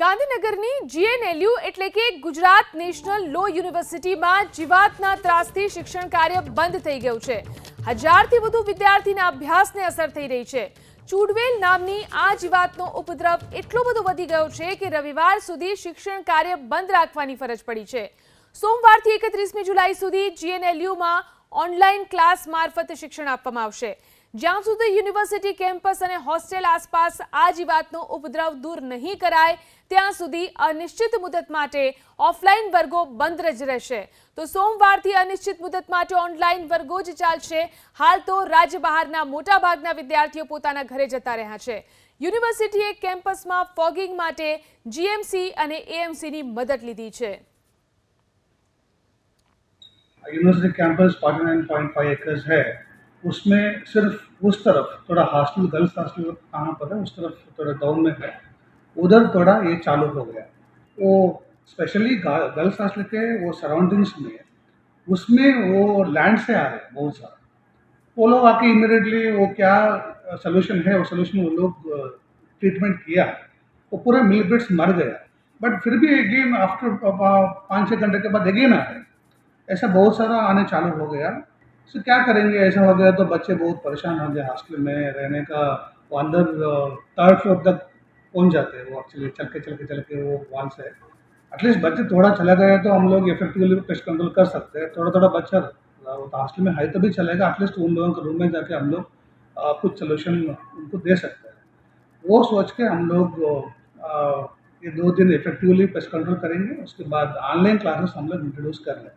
ગાંધીનગરની જીએનએલયુ એટલે કે ગુજરાત નેશનલ લો યુનિવર્સિટીમાં જીવાતના ત્રાસથી શિક્ષણ કાર્ય બંધ થઈ ગયું છે. હજારથી વધુ વિદ્યાર્થીના અભ્યાસને અસર થઈ રહી છે. ચૂડવેલ નામની આ જીવાતનો ઉપદ્રવ એટલો બધો વધી ગયો છે કે રવિવાર સુધી શિક્ષણ કાર્ય બંધ રાખવાની ફરજ પડી છે. સોમવારથી એકત્રીસમી જુલાઈ સુધી જીએનએલયુમાં ઓનલાઈન ક્લાસ મારફત શિક્ષણ આપવામાં આવશે. જ્યાં સુધી યુનિવર્સિટી કેમ્પસ અને હોસ્ટેલ આસપાસ આ જીવાતનો ઉપદ્રવ દૂર નહીં કરાય, ત્યાં સુધી અનિશ્ચિત મુદત માટે ઓફલાઈન વર્ગો બંધ જ રહેશે. તો સોમવારથી અનિશ્ચિત મુદત માટે ઓનલાઈન વર્ગો જ ચાલશે. હાલ તો રાજ્ય બહારના મોટાભાગના વિદ્યાર્થીઓ પોતાના ઘરે જતા રહ્યા છે. યુનિવર્સિટીએ કેમ્પસમાં ફોગિંગ માટે જીએમસી અને એએમસીની મદદ લીધી છે. यूनिवर्सिटी कैंपस 49.5 एकर्स है। उसमें सिर्फ़ उस तरफ़ थोड़ा हॉस्टल गर्ल्स हॉस्टल कहाँ पर है, उस तरफ़ थोड़ा डाउन में है। उधर थोड़ा ये चालू हो गया। वो स्पेशली गर्ल्स हॉस्टल के वो सराउंडिंग्स में, उसमें वो लैंड से आ रहे हैं बहुत सारा। वो लोग आके इमिडिएटली वो क्या सोल्यूशन है, वो सोल्यूशन वो लोग ट्रीटमेंट किया। वो पूरा मिलब्रिड्स मर गया। बट फिर भी अगेन आफ्टर पाँच छः घंटे के बाद अगेन आ रहे ऐसा बहुत सारा आने चालू हो गया। तो क्या करेंगे? ऐसा हो गया तो बच्चे बहुत परेशान हो गए हॉस्टल में रहने का वो अंदर थर्ड फ्लोर तक पहुँच जाते हैं वो एक्चुअली चल के चल के चल के वो वॉल से। एटलीस्ट बच्चे थोड़ा चला गया तो हम लोग इफेक्टिवली पेस्ट कंट्रोल कर सकते हैं। थोड़ा थोड़ा बच्चा तो हॉस्टल में है तो भी चलेगा एटलीस्ट उन लोगों के रूम में जाके हम लोग कुछ सोल्यूशन उनको दे सकते हैं। वो सोच के हम लोग ये दो दिन इफेक्टिवली पेस्ट कंट्रोल करेंगे। उसके बाद ऑनलाइन क्लासेस हम लोग इंट्रोड्यूस कर लें।